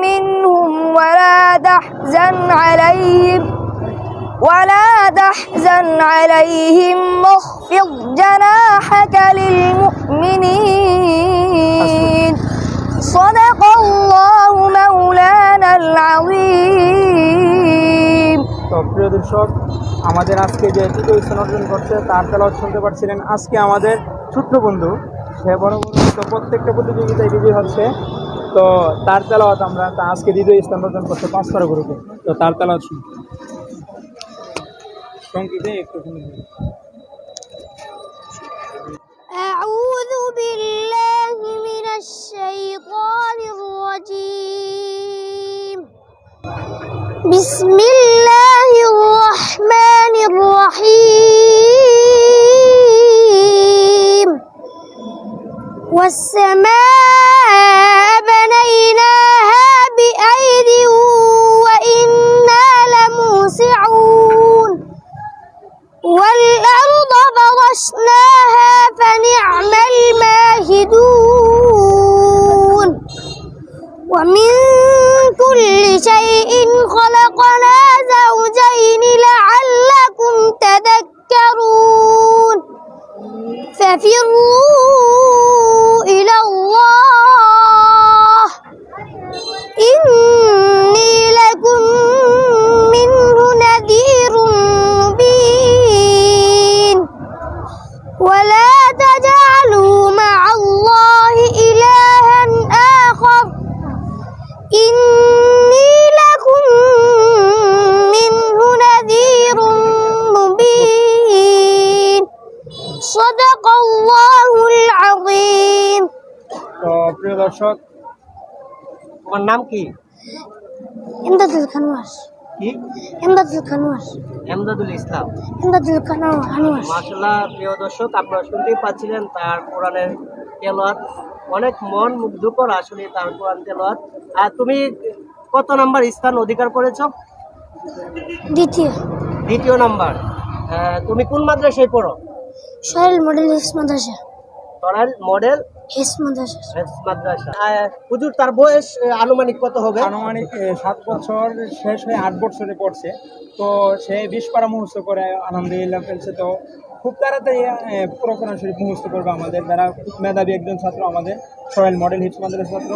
منهم ولا تحزن عليهم ولا تحزن عليهم واخفض جناحك للمؤمنين صدق الله مولانا العظيم তো প্রিয় দর্শক আমাদের আজকে যে তৃতীয় স্থান অর্জন করছে তার তেলাওয়াত শুনতে পারছিলেন আজকে আমাদের ছোট্ট বন্ধু সে বড় বন্ধু তো প্রত্যেকটা প্রতিযোগিতায় বিজয়ী হচ্ছে তো তার তেলাওয়াত আমরা তা আজকে দ্বিতীয় স্থান অর্জন করছে পাঁচ পারা গ্রুপে তো তার তেলাওয়াত শুনি সংক্ষেপে একটু শুনে নিন। أعوذ بالله من الشيطان الرجيم بسم الله الرحمن الرحيم والسماء Have you? প্রিয় দর্শক তোমার নাম কি? ইমদাদুল খানওয়াস। কি? ইমদাদুল খানওয়াস। এমদাদুল ইসলাম। ইমদাদুল খানওয়াস। মাশাআল্লাহ প্রিয় দর্শক আপনারা শুনতেই পাচ্ছিলেন তার কোরআনের তেলাওয়াত। অনেক মন মুগ্ধকর আসলে তার কোরআন তেলাওয়াত। আর তুমি কত নাম্বার স্থান অধিকার করেছ? দ্বিতীয়। দ্বিতীয় নাম্বার। তুমি কোন মাদ্রাসায় পড়ো? সোহেল মডেল মাদ্রাসা। তরাল মডেল হুজুর তার বয়স আনুমানিক কত হবে? আনুমানিক সাত বছর শেষ হয়ে আট বছরে পড়ছে। তো সে বিশ পারা মুহূর্ত করে আলহামদুলিল্লাহ ফেলছে। তো খুব তাড়াতাড়ি পুরো কোরআন শরীফ মুহূর্ত করবে আমাদের। যারা খুব মেধাবী একজন ছাত্র আমাদের সয়েল মডেল হিপস মাদ্রাসা ছাত্র।